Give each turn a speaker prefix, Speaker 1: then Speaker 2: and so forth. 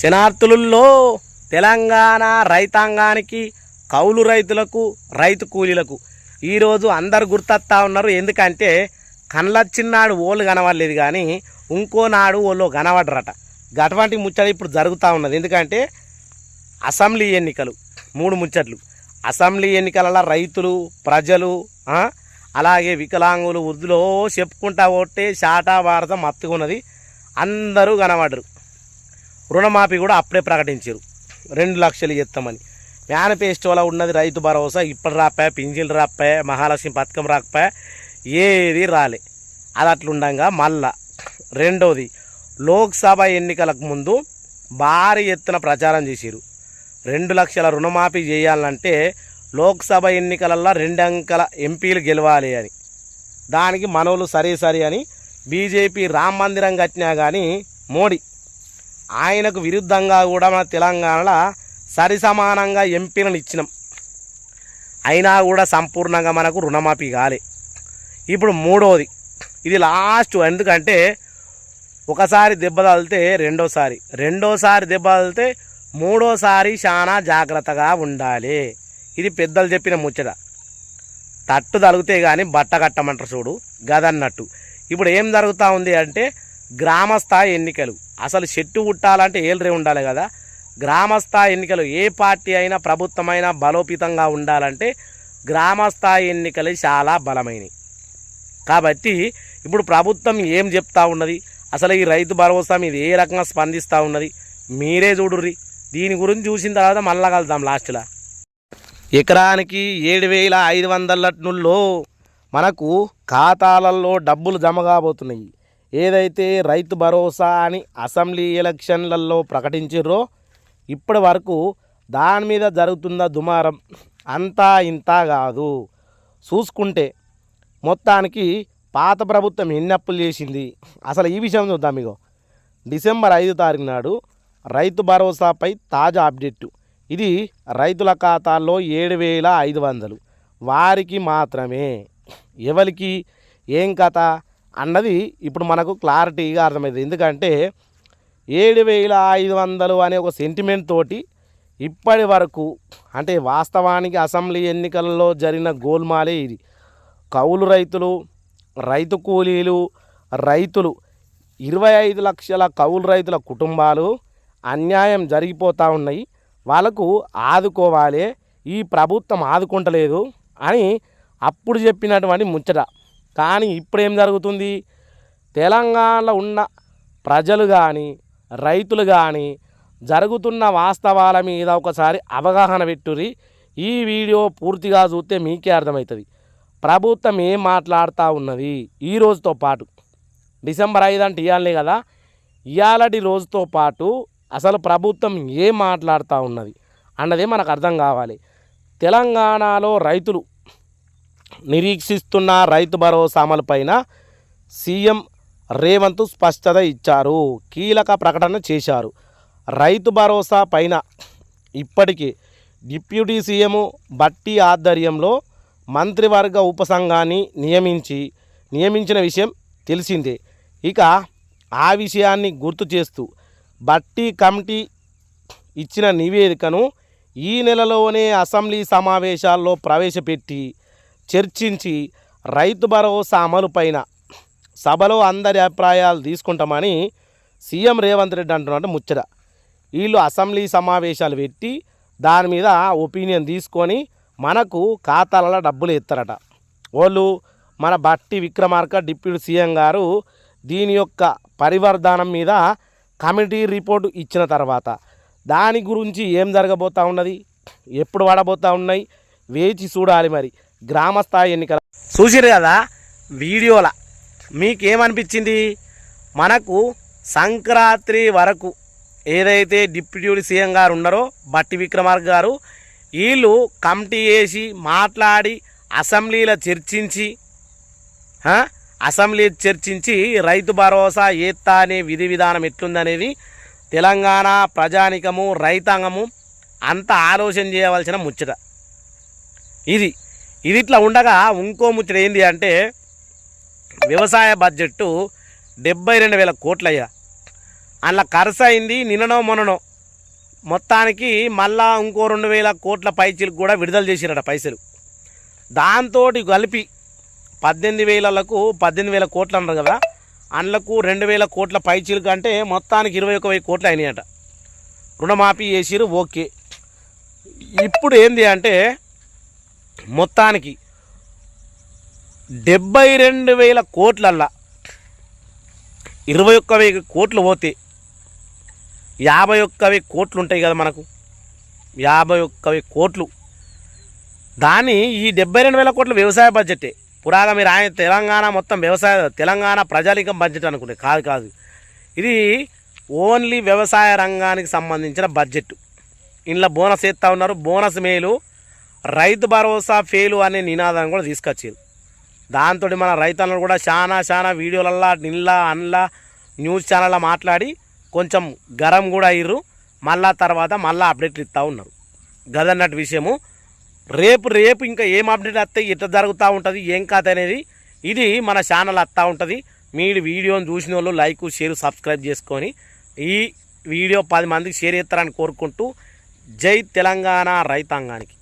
Speaker 1: శనార్థులలో తెలంగాణ రైతాంగానికి కౌలు రైతులకు రైతు కూలీలకు ఈరోజు అందరు గుర్తొస్తా ఉన్నారు. ఎందుకంటే కళ్ళొచ్చినాడు ఓళ్ళు కనవడలేదు కానీ ఇంకో నాడు ఓళ్ళు కనబడరట. గటువంటి ముచ్చట ఇప్పుడు జరుగుతూ ఉన్నది. ఎందుకంటే అసెంబ్లీ ఎన్నికలు మూడు ముచ్చట్లు. అసెంబ్లీ ఎన్నికలలో రైతులు ప్రజలు అలాగే వికలాంగులు వృద్ధులో చెప్పుకుంటా ఓటే శాటా భారతం మత్తుకున్నది. అందరూ కనబడరు. రుణమాఫీ కూడా అప్పుడే ప్రకటించారు. రెండు లక్షలు ఇస్తామని. మేనిఫెస్టోలో ఉన్నది రైతు భరోసా ఇప్పుడు రాపాయ పింఛన్లు రాపాయ మహాలక్ష్మి పథకం రాకపోయా ఏది రాలే. అది అట్లుండగా మళ్ళా రెండోది లోక్సభ ఎన్నికలకు ముందు భారీ ఎత్తున ప్రచారం చేశారు రెండు లక్షల రుణమాఫీ చేయాలంటే లోక్సభ ఎన్నికలలో రెండు అంకెల ఎంపీలు గెలవాలి అని. దానికి మనోళ్ళు సరే సరే అని బీజేపీ రామ మందిరం కట్టినా కానీ మోడీ ఆయనకు విరుద్ధంగా కూడా మన తెలంగాణలో సరిసమానంగా ఎంపీలను ఇచ్చినాం. అయినా కూడా సంపూర్ణంగా మనకు రుణమాఫీ కాలే. ఇప్పుడు మూడోది. ఇది లాస్ట్ ఎందుకంటే ఒకసారి దెబ్బ తగిలితే రెండోసారి. రెండోసారి దెబ్బ తగిలితే మూడోసారి చాలా జాగ్రత్తగా ఉండాలి. ఇది పెద్దలు చెప్పిన ముచ్చట. తట్టు తలిగితే కానీ బట్ట కట్టమంటారు చూడు గదన్నట్టు. ఇప్పుడు ఏం జరుగుతూ ఉంది అంటే గ్రామస్థాయి ఎన్నికలు. అసలు చెట్టు పుట్టాలంటే ఏళ్ళరే ఉండాలి కదా. గ్రామస్థాయి ఎన్నికలు ఏ పార్టీ అయినా ప్రభుత్వమైనా బలోపేతంగా ఉండాలంటే గ్రామస్థాయి ఎన్నికలు చాలా బలమైనవి కాబట్టి ఇప్పుడు ప్రభుత్వం ఏం చెప్తా ఉన్నది? అసలు ఈ రైతు భరోసా మీద ఏ రకంగా స్పందిస్తూ ఉన్నది? మీరే చూడుర్రి. దీని గురించి చూసిన తర్వాత మళ్ళా కలుద్దాం లాస్ట్లో. ఎకరానికి ఏడు వేల ఐదు వందల మనకు ఖాతాలలో డబ్బులు జమ కాబోతున్నాయి. ఏదైతే రైతు భరోసా అని అసెంబ్లీ ఎలక్షన్లలో ప్రకటించారో ఇప్పటి వరకు దాని మీద జరుగుతున్న దుమారం అంతా ఇంతా కాదు. చూసుకుంటే మొత్తానికి పాత ప్రభుత్వం ఎన్ని అప్పులు చేసింది? అసలు ఈ విషయం చూద్దాం ఇగో. డిసెంబర్ ఐదు తారీఖు నాడు రైతు భరోసాపై తాజా అప్డేట్. ఇది రైతుల ఖాతాల్లో ఏడు వేల ఐదు వందలు. వారికి మాత్రమే. ఎవరికి? ఏం కథ? అన్నది ఇప్పుడు మనకు క్లారిటీగా అర్థమైంది. ఎందుకంటే ఏడు వేల ఐదు వందలు అనే ఒక సెంటిమెంట్ తోటి ఇప్పటి వరకు అంటే వాస్తవానికి అసెంబ్లీ ఎన్నికలలో జరిగిన గోల్మాలే ఇది. కౌలు రైతులు రైతు కూలీలు రైతులు ఇరవై ఐదు లక్షల కౌలు రైతుల కుటుంబాలు అన్యాయం జరిగిపోతూ ఉన్నాయి. వాళ్ళకు ఆదుకోవాలి ఈ ప్రభుత్వం ఆదుకుంటలేదు అని అప్పుడు చెప్పినటువంటి ముచ్చట. కానీ ఇప్పుడు ఏం జరుగుతుంది? తెలంగాణలో ఉన్న ప్రజలు కానీ రైతులు కానీ జరుగుతున్న వాస్తవాల మీద ఒకసారి అవగాహన పెట్టుర్రి. ఈ వీడియో పూర్తిగా చూస్తే మీకే అర్థమవుతుంది. ప్రభుత్వం ఏం మాట్లాడుతూ ఉన్నది? ఈ రోజుతో పాటు. డిసెంబర్ ఐదు అంటే ఇవ్వాలే కదా? ఇవాళటి రోజుతో పాటు అసలు ప్రభుత్వం ఏం మాట్లాడుతూ ఉన్నది? అన్నదే మనకు అర్థం కావాలి. తెలంగాణలో రైతులు నిరీక్షిస్తున్న రైతు భరోసా అమలుపైన సీఎం రేవంత్ స్పష్టత ఇచ్చారు. కీలక ప్రకటన చేశారు. రైతు భరోసా పైన ఇప్పటికీ డిప్యూటీ సీఎం బట్టి ఆధ్వర్యంలో మంత్రివర్గ ఉపసంఘాన్ని నియమించి నియమించిన విషయం తెలిసిందే. ఇక ఆ విషయాన్ని గుర్తు చేస్తూ బట్టి కమిటీ ఇచ్చిన నివేదికను ఈ నెలలోనే అసెంబ్లీ సమావేశాల్లో ప్రవేశపెట్టి చర్చించి రైతు భరోసా అమలు పైన సభలో అందరి అభిప్రాయాలు తీసుకుంటామని సీఎం రేవంత్ రెడ్డి అంటున్నట్టు ముచ్చట. వీళ్ళు అసెంబ్లీ సమావేశాలు పెట్టి దాని మీద ఒపీనియన్ తీసుకొని మనకు ఖాతాలలో డబ్బులు ఎత్తారట. వాళ్ళు మన బట్టి విక్రమార్క డిప్యూటీ సీఎం గారు దీని యొక్క పరివర్ధనం మీద కమిటీ రిపోర్టు ఇచ్చిన తర్వాత దాని గురించి ఏం జరగబోతూ ఉన్నది? ఎప్పుడు పడబోతూ ఉన్నాయి? వేచి చూడాలి మరి. గ్రామస్థాయి ఎన్నికల చూసిరు కదా వీడియోల. మీకేమనిపించింది? మనకు సంక్రాంతి వరకు ఏదైతే డిప్యూటీ సీఎం గారు ఉన్నారో బట్టి విక్రమార్క గారు వీళ్ళు కమిటీ వేసి మాట్లాడి అసెంబ్లీలో చర్చించి అసెంబ్లీ చర్చించి రైతు భరోసా ఏత్తా అనే విధి విధానం ఎట్లుందనేది తెలంగాణ ప్రజానికము రైతాంగము అంత ఆలోచన చేయవలసిన ముచ్చట. ఇది ఇది ఇట్లా ఉండగా ఇంకో ముచ్చట ఏంది అంటే వ్యవసాయ బడ్జెట్ డెబ్బై రెండు వేల కోట్లయ్యా. అందులో ఖర్చు అయింది నిన్ననో మొన్ననో. మొత్తానికి మళ్ళా ఇంకో రెండు వేల కోట్ల పైచీలకు కూడా విడుదల చేసిరట పైసలు. దాంతో కలిపి పద్దెనిమిది వేలకు పద్దెనిమిది వేల కోట్లు అన్నారు కదా. అందులకు రెండు వేల కోట్ల పైచీలకు అంటే మొత్తానికి ఇరవై ఒక వెయ్యి కోట్లు అయినాయట. రుణమాఫీ చేసిరు ఓకే. ఇప్పుడు ఏంది అంటే మొత్తానికి డెబ్బై రెండు వేల కోట్లల్లా ఇరవై ఒక్క వెయ్యి కోట్లు పోతే యాభై ఒక్క వెయ్యి కోట్లు ఉంటాయి కదా మనకు. యాభై ఒక్క వెయ్యి కోట్లు. దాని ఈ డెబ్బై రెండు వేల కోట్లు వ్యవసాయ బడ్జెటే. పురాగా మీరు ఆయన తెలంగాణ మొత్తం వ్యవసాయ తెలంగాణ ప్రజాలికం బడ్జెట్ అనుకుంటే కాదు కాదు. ఇది ఓన్లీ వ్యవసాయ రంగానికి సంబంధించిన బడ్జెట్ ఇంట్లో బోనస్ ఎత్తా ఉన్నారు. బోనస్ మేలు రైతు భరోసా ఫెయిలు అనే నినాదం కూడా తీసుకొచ్చింది. దాంతో మన రైతన్నలు కూడా చాలా చాలా వీడియోలల్లా నిల్లా అన్లా న్యూస్ ఛానల్లో మాట్లాడి కొంచెం గరం కూడా అయ్యారు మళ్ళా తర్వాత మళ్ళీ అప్డేట్లు ఇస్తూ ఉన్నారు. గదన్నట్టు విషయము. రేపు రేపు ఇంకా ఏం అప్డేట్ వస్తే ఎట్లా జరుగుతూ ఉంటుంది ఏం కథ అనేది ఇది మన ఛానల్ వస్తూ ఉంటుంది. మీరు వీడియోని చూసిన వాళ్ళు లైక్ షేర్ సబ్స్క్రైబ్ చేసుకొని ఈ వీడియో పది మందికి షేర్ చేస్తారని కోరుకుంటూ జై తెలంగాణ రైతాంగానికి.